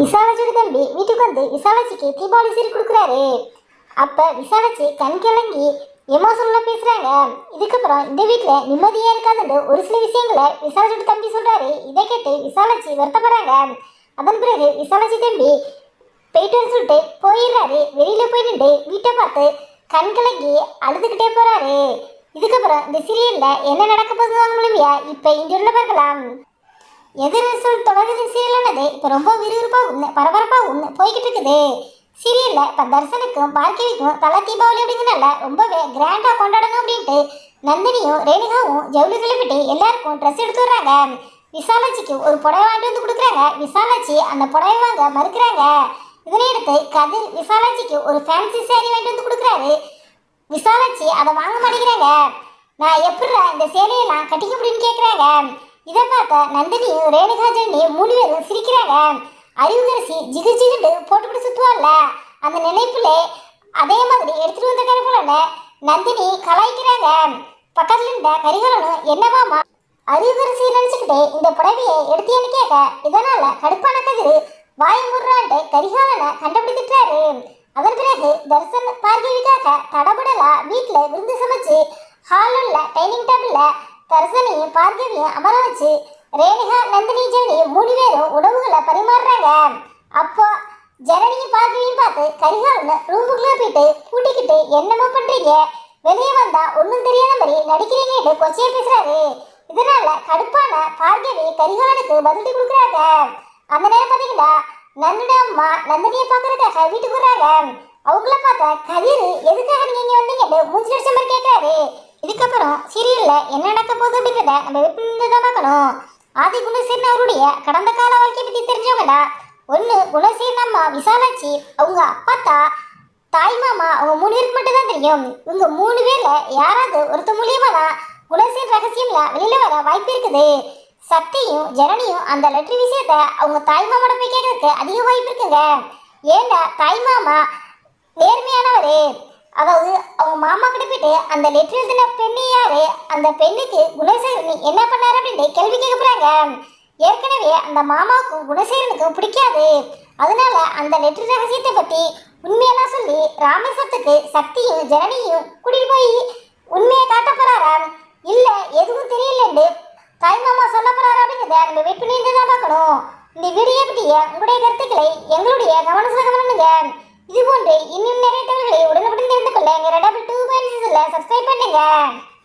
விசாலாட்சியோட தம்பி வீட்டுக்கு வந்து விசாலாட்சிக்கு தீபாவளி சீர் கொடுக்குறாரு. அப்போ விசாலாட்சி கண் கிழங்கி எமோஷனலா பேசுகிறாங்க இதுக்கப்புறம் இந்த வீட்டில் நிம்மதியாக இருக்காதுன்னு ஒரு சில விஷயங்களை விசாலாட்சியோட தம்பி சொல்கிறாரு இதை கேட்டு விசாலாட்சி வருத்தப்படுறாங்க. அதன் பிறகு விசாலாட்சி தம்பி போயிட்டு சொல்லிட்டு போயிடுறாரு. வெளியில் போய் நின்று வீட்டை பார்த்து கண் கலங்கி அழுதுகிட்டே போகிறாரு இதுக்கப்புறம் இந்த சீரியலில் என்ன நடக்க போகுது இங்கே உள்ள பார்க்கலாம். எதிர் சொல் தொடங்குது சீரியலானது இப்போ ரொம்ப விறுவிறுப்பாக உன்னு பரபரப்பாக ஒன்று போய்கிட்டு இருக்குது சீரியலில் இப்போ தர்சனுக்கும் பார்க்கிவிக்கும் தலை தீபாவளி அப்படிங்கிறனால ரொம்பவே கிராண்டாக கொண்டாடணும் அப்படின்ட்டு நந்தினியும் ரேணுகாவும் ஜவுளி கிளப்பிட்டு எல்லாருக்கும் ட்ரெஸ் எடுத்து வர்றாங்க. விசாலாட்சிக்கு ஒரு புடவை வாங்கிட்டு வந்து கொடுக்குறாங்க. விசாலாட்சி அந்த புடவை வாங்க மறுக்கிறாங்க. இதனையடுத்து கதிர் விசாலாட்சிக்கு ஒரு ஃபேன்சி சேரீ வாங்கிட்டு வந்து கொடுக்குறாரு. விசாலாட்சி அதை வாங்க மாட்டேங்கிறாங்க. நான் எப்படிடா இந்த சேலையெல்லாம் கட்டிக்க முடியும்னு கேட்குறாங்க இதை பார்த்த நந்தினியும் ரேணுகா ஜெனி மூணு பேரும் சிரிக்கிறாங்க. அறிவுகரசி ஜிகு ஜிகுண்டு போட்டுக்கிட்டு சுத்துவாள்ல. அந்த நினைப்புல அதே மாதிரி எடுத்துட்டு வந்திருக்காரு போலன்னு நந்தினி கலாய்க்கிறாங்க. பக்கத்துல இருந்த கரிகாலனும் என்னவாமா அறிவுகரசி நினைச்சுக்கிட்டே இந்த புடவையை எடுத்தியன்னு கேட்க இதனால கடுப்பான கதிரு வாய் முடுறான்ட்டு கரிகாலனை கண்டுபிடித்துட்டாரு. அதன் பிறகு தர்சன் பார்கவிக்காக தடபடலா வீட்டுல விருந்து சமைச்சு ஹாலில் உள்ள டைனிங் டேபிள்ல தர்சனையும் பார்கவியும் அமர வச்சு ரேணுகா நந்தினி ஜனனி மூணு பேரும் உணவுகளை பரிமாறுறாங்க. அப்போ ஜனனியும் பார்கவியும் பார்த்து கரிகாலன் ரூமுக்குள்ளே போயிட்டு கூட்டிக்கிட்டு என்னமோ பண்ணுறீங்க வெளியே வந்தா ஒன்றும் தெரியாத மாதிரி நடிக்கிறீங்கன்னு கொச்சையா பேசுறாரு. இதனால கடுப்பான பார்கவி கரிகாலனுக்கு பதிலடி கொடுக்குறாங்க. அந்த நேரம் பாத்தீங்கன்னா நந்தினி அம்மா நந்தினியை பார்க்கறதுக்காக வீட்டுக்கு வர்றாங்க. அவங்கள பார்த்தா கதிர் எதுக்காக நீங்கள் இங்கே வந்தீங்கன்னு மூஞ்சி லட்சம் பேர் கேட்குறாரு இதுக்கப்புறம் சீரியல்ல என்ன நடக்க போகுது அப்படிங்கிறத நம்ம வெப்பிந்து தான் பார்க்கணும். ஆதி குணசேரன் அவருடைய கடந்த கால வாழ்க்கையை பற்றி தெரிஞ்சவங்கடா. ஒன்று குணசேரன் அம்மா விசாலாட்சி அவங்க அப்பத்தா தாய் மாமா அவங்க மூணு பேருக்கு மட்டும் தான் தெரியும். இவங்க மூணு பேரில் யாராவது ஒருத்த மூலியமாக தான் குணசேன் ரகசியம்ல வெளியில் வர வாய்ப்பு இருக்குது. சக்தியும் ஜனனியும் அந்த லெட்ரு விஷயத்த அவங்க தாய் மாமாவோட போய் கேட்கறதுக்கு அதிக வாய்ப்பு இருக்குங்க. ஏண்டா தாய் மாமா நேர்மையானவரே? அதாவது அவங்க மாமா கிட்ட போயிட்டு அந்த லெட்டர் எழுதின பெண்ணு யாரு? அந்த பெண்ணுக்கு குணசேகரன் என்ன பண்ணாரு அப்படின்ட்டு கேள்வி கேட்க போறாங்க. ஏற்கனவே அந்த மாமாவுக்கும் குணசேகரனுக்கும் பிடிக்காது. அதனால அந்த லெட்டர் ரகசியத்தை பத்தி உண்மையெல்லாம் சொல்லி ராமேஸ்வரத்துக்கு சக்தியும் ஜனனியும் கூட்டிட்டு போய் உண்மையை காட்ட போறாராம் இல்ல எதுவும் தெரியலன்னு தாய் மாமா சொல்ல போறாரா அப்படிங்கிறத நம்ம வெயிட் பண்ணி தான் பார்க்கணும். இந்த வீடியோ பற்றிய உங்களுடைய கருத்துக்களை எங்களுடைய கவனத்தில் கவனிங்க. இது போன்று இன்னும் நிறைய தகவல்களை உடனுக்குடன் தெரிந்து கொள்ள எங்க டபுள் டூ பாயிண்ட் சப்ஸ்கிரைப் பண்ணுங்கள்